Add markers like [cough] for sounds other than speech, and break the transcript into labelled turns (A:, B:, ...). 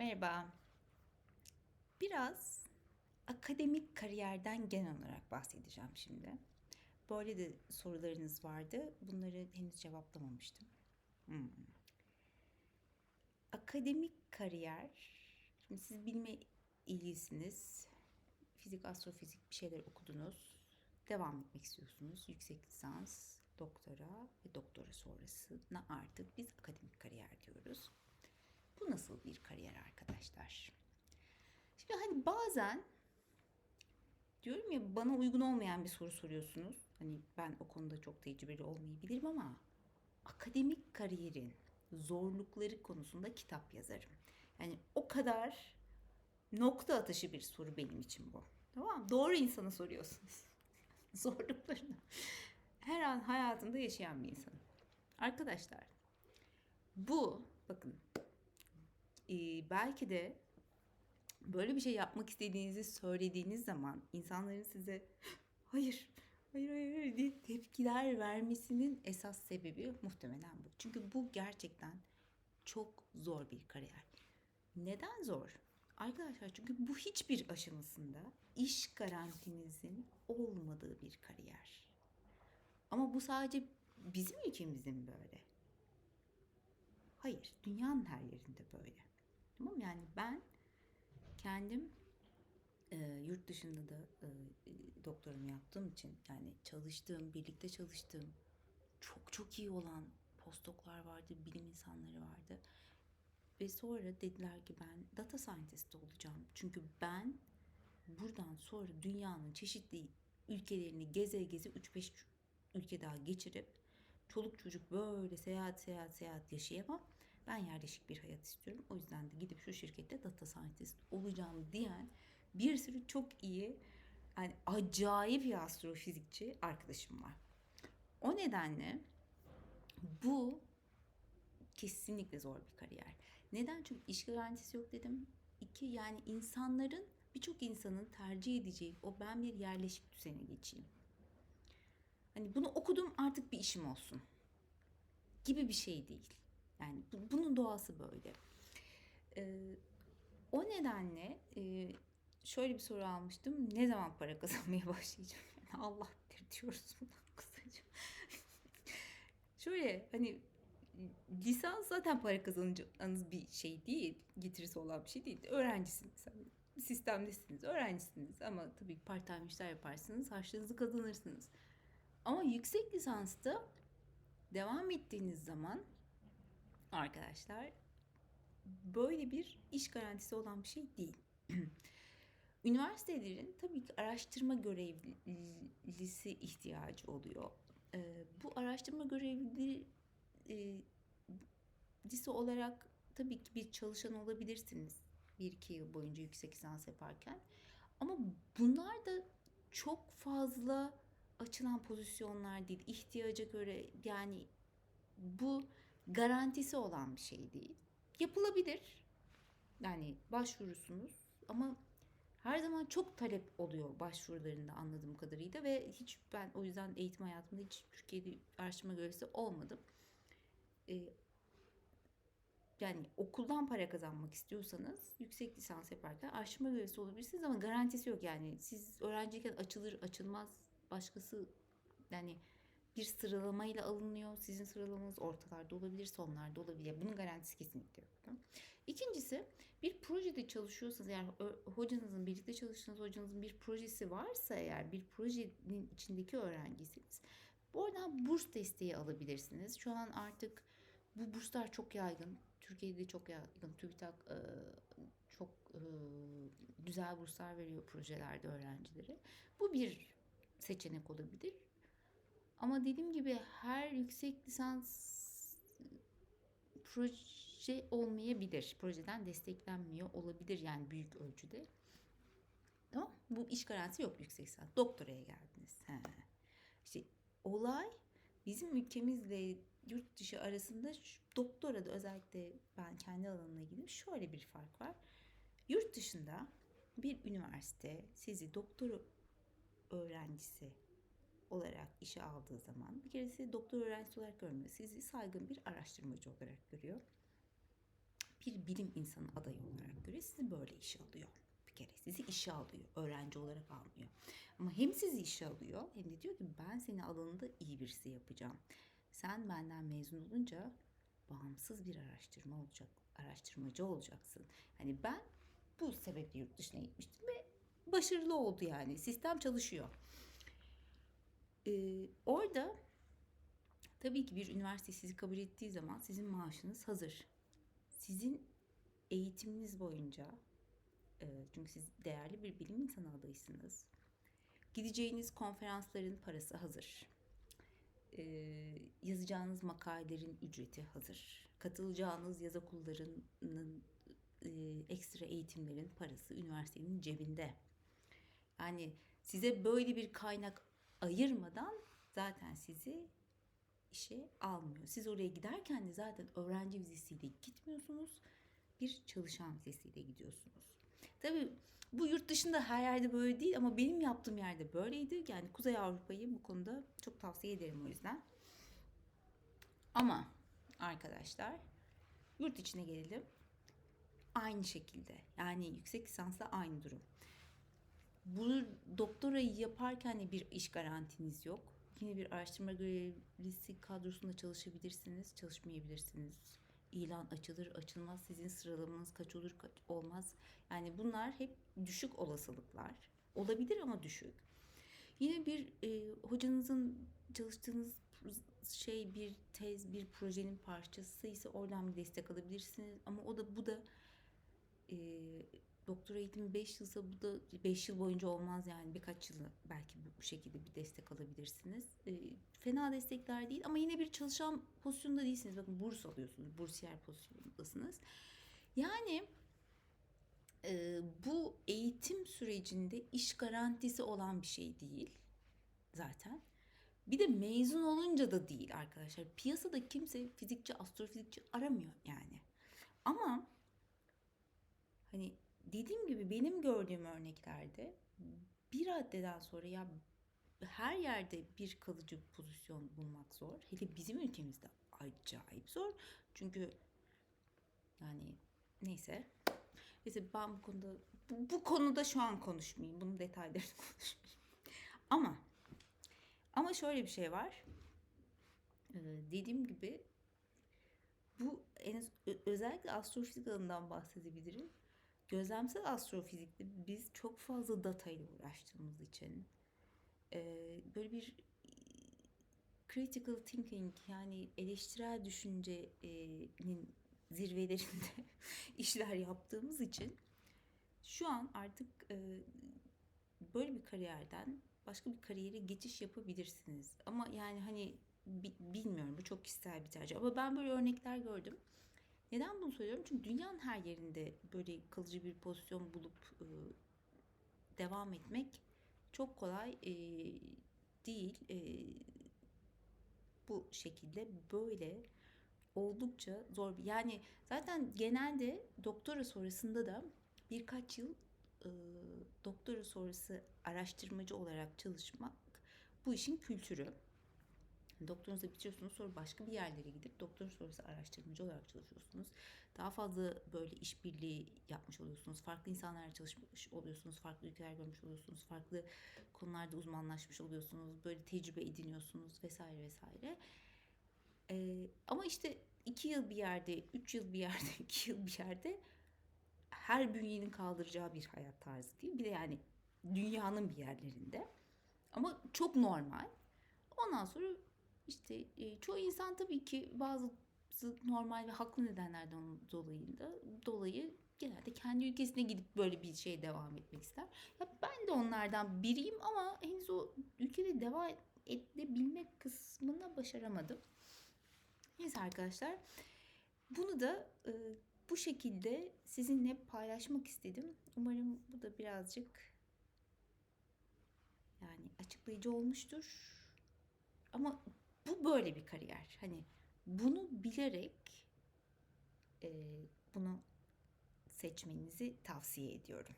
A: Merhaba. Biraz akademik kariyerden genel olarak bahsedeceğim şimdi. Böyle de sorularınız vardı. Bunları henüz cevaplamamıştım. Hmm. Akademik kariyer, şimdi siz bilme ilgisiniz. Fizik, astrofizik bir şeyler okudunuz. Devam etmek istiyorsunuz. Yüksek lisans, doktora ve doktora sonrasına artık biz akademik kariyer diyoruz. Bu nasıl bir kariyer arkadaşlar? Şimdi hani bazen diyorum ya bana uygun olmayan bir soru soruyorsunuz. Hani ben o konuda çok tecrübeli olmayabilirim ama akademik kariyerin zorlukları konusunda kitap yazarım. Yani o kadar nokta atışı bir soru benim için bu. Tamam? Doğru insana soruyorsunuz. [laughs] Zorluklarını. Her an hayatında yaşayan bir insan. Arkadaşlar bu bakın belki de böyle bir şey yapmak istediğinizi söylediğiniz zaman insanların size hayır hayır hayır, hayır diye tepkiler vermesinin esas sebebi muhtemelen bu. Çünkü bu gerçekten çok zor bir kariyer. Neden zor? Arkadaşlar çünkü bu hiçbir aşamasında iş garantinizin olmadığı bir kariyer. Ama bu sadece bizim ülkemizin böyle. Hayır, dünyanın her yerinde böyle. Tamam mı? Yani ben kendim e, yurt dışında da e, doktorumu yaptığım için yani çalıştığım, birlikte çalıştığım çok çok iyi olan postdoklar vardı, bilim insanları vardı. Ve sonra dediler ki ben data scientist olacağım. Çünkü ben buradan sonra dünyanın çeşitli ülkelerini geze geze 3-5 ülke daha geçirip çoluk çocuk böyle seyahat seyahat seyahat yaşayamam. Ben yerleşik bir hayat istiyorum. O yüzden de gidip şu şirkette data scientist olacağım diyen bir sürü çok iyi yani acayip bir astrofizikçi arkadaşım var. O nedenle bu kesinlikle zor bir kariyer. Neden? Çünkü iş garantisi yok dedim. İki yani insanların birçok insanın tercih edeceği o ben bir yerleşik düzene geçeyim. Hani bunu okudum artık bir işim olsun gibi bir şey değil. Yani bu- bunun doğası böyle. Ee, o nedenle e, şöyle bir soru almıştım. Ne zaman para kazanmaya [laughs] başlayacağım? Yani Allah bilir diyoruz buna [laughs] kısaca. şöyle hani lisans zaten para kazanacağınız bir şey değil. Getirisi olan bir şey değil. Öğrencisiniz. Hani sistemdesiniz, öğrencisiniz ama tabii part time işler yaparsınız, harçlığınızı kazanırsınız. Ama yüksek lisansta devam ettiğiniz zaman arkadaşlar böyle bir iş garantisi olan bir şey değil. [clears throat] Üniversitelerin tabii ki araştırma görevlisi ihtiyacı oluyor. Ee, bu araştırma görevlisi olarak tabii ki bir çalışan olabilirsiniz. Bir iki yıl boyunca yüksek lisans yaparken. Ama bunlar da çok fazla açılan pozisyonlar değil. İhtiyaca göre yani bu garantisi olan bir şey değil. Yapılabilir. Yani başvurursunuz ama her zaman çok talep oluyor başvurularında anladığım kadarıyla ve hiç ben o yüzden eğitim hayatımda hiç Türkiye'de araştırma görevlisi olmadım. Ee, yani okuldan para kazanmak istiyorsanız yüksek lisans yaparken araştırma görevlisi olabilirsiniz ama garantisi yok yani. Siz öğrenciyken açılır açılmaz başkası yani bir sıralamayla alınıyor. Sizin sıralamanız ortalarda olabilir, sonlarda olabilir. Bunun garantisi kesinlikle yok. Tamam? İkincisi bir projede çalışıyorsanız ö- hocanızın birlikte çalıştığınız hocanızın bir projesi varsa eğer bir projenin içindeki öğrencisiniz. Oradan burs desteği alabilirsiniz. Şu an artık bu burslar çok yaygın. Türkiye'de çok yaygın. TÜBİTAK e, çok e, güzel burslar veriyor projelerde öğrencilere. Bu bir seçenek olabilir. Ama dediğim gibi her yüksek lisans proje olmayabilir. Projeden desteklenmiyor olabilir yani büyük ölçüde. Tamam Bu iş garantisi yok yüksek lisans. Doktoraya geldiniz. He. İşte olay bizim ülkemizle yurt dışı arasında doktora da özellikle ben kendi alanına girdim. Şöyle bir fark var. Yurt dışında bir üniversite sizi doktora öğrencisi olarak işe aldığı zaman bir kere sizi doktor öğrencisi olarak görmüyor. Sizi saygın bir araştırmacı olarak görüyor. bir bilim insanı adayı olarak görüyor. Sizi böyle işe alıyor. Bir kere sizi işe alıyor. Öğrenci olarak almıyor. Ama hem sizi işe alıyor hem de diyor ki ben seni alanında iyi birisi yapacağım. Sen benden mezun olunca bağımsız bir araştırma olacak, araştırmacı olacaksın. Hani ben bu sebeple yurt dışına gitmiştim ve başarılı oldu yani. Sistem çalışıyor. Ee, orada tabii ki bir üniversite sizi kabul ettiği zaman sizin maaşınız hazır. Sizin eğitiminiz boyunca e, çünkü siz değerli bir bilim insanı adaysınız. Gideceğiniz konferansların parası hazır. Ee, yazacağınız makalelerin ücreti hazır. Katılacağınız yaz okullarının e, ekstra eğitimlerin parası üniversitenin cebinde. Yani size böyle bir kaynak ayırmadan zaten sizi işe almıyor. Siz oraya giderken de zaten öğrenci vizesiyle gitmiyorsunuz. Bir çalışan vizesiyle gidiyorsunuz. Tabii bu yurt dışında her yerde böyle değil ama benim yaptığım yerde böyleydi. Yani Kuzey Avrupa'yı bu konuda çok tavsiye ederim o yüzden. Ama arkadaşlar yurt içine gelelim. Aynı şekilde yani yüksek lisansla aynı durum. Bu doktorayı yaparken bir iş garantiniz yok. Yine bir araştırma görevlisi kadrosunda çalışabilirsiniz, çalışmayabilirsiniz. İlan açılır, açılmaz. Sizin sıralamanız kaç olur, kaç olmaz. Yani bunlar hep düşük olasılıklar. Olabilir ama düşük. Yine bir e, hocanızın çalıştığınız şey bir tez, bir projenin parçası ise oradan bir destek alabilirsiniz. Ama o da bu da e, doktora eğitimi 5 yılsa bu da 5 yıl boyunca olmaz yani birkaç yıl belki bu şekilde bir destek alabilirsiniz. E, fena destekler değil ama yine bir çalışan pozisyonda değilsiniz. Bakın burs alıyorsunuz, bursiyer pozisyondasınız. Yani e, bu eğitim sürecinde iş garantisi olan bir şey değil zaten. Bir de mezun olunca da değil arkadaşlar. Piyasada kimse fizikçi, astrofizikçi aramıyor yani. Ama hani dediğim gibi benim gördüğüm örneklerde bir raddeden sonra ya her yerde bir kalıcı pozisyon bulmak zor. Hele bizim ülkemizde acayip zor. Çünkü yani neyse. Neyse ben bu konuda bu, bu konuda şu an konuşmayayım. Bunun detaylarını [laughs] konuşmayayım. Ama ama şöyle bir şey var. Ee, dediğim gibi bu en özellikle astrofizik alanından bahsedebilirim. Gözlemsel astrofizikte biz çok fazla data ile uğraştığımız için böyle bir critical thinking yani eleştirel düşüncenin zirvelerinde [laughs] işler yaptığımız için şu an artık böyle bir kariyerden başka bir kariyere geçiş yapabilirsiniz. Ama yani hani bilmiyorum bu çok kişisel bir tercih. Ama ben böyle örnekler gördüm. Neden bunu söylüyorum? Çünkü dünyanın her yerinde böyle kalıcı bir pozisyon bulup e, devam etmek çok kolay e, değil. E, bu şekilde böyle oldukça zor. Yani zaten genelde doktora sonrasında da birkaç yıl e, doktora sonrası araştırmacı olarak çalışmak bu işin kültürü. Doktorunuzu bitiriyorsunuz sonra başka bir yerlere gidip doktor sonrası araştırmacı olarak çalışıyorsunuz. Daha fazla böyle işbirliği yapmış oluyorsunuz. Farklı insanlarla çalışmış oluyorsunuz. Farklı ülkeler görmüş oluyorsunuz. Farklı konularda uzmanlaşmış oluyorsunuz. Böyle tecrübe ediniyorsunuz vesaire vesaire. Ee, ama işte iki yıl bir yerde, üç yıl bir yerde, [laughs] iki yıl bir yerde her bünyenin kaldıracağı bir hayat tarzı değil. Bir de yani dünyanın bir yerlerinde. Ama çok normal. Ondan sonra işte e, çoğu insan tabii ki bazı normal ve haklı nedenlerden dolayı da dolayı genelde kendi ülkesine gidip böyle bir şey devam etmek ister. Ya ben de onlardan biriyim ama henüz o ülkede devam edebilmek kısmına başaramadım. Neyse arkadaşlar. Bunu da e, bu şekilde sizinle paylaşmak istedim. Umarım bu da birazcık yani açıklayıcı olmuştur. Ama bu böyle bir kariyer. Hani bunu bilerek e, bunu seçmenizi tavsiye ediyorum.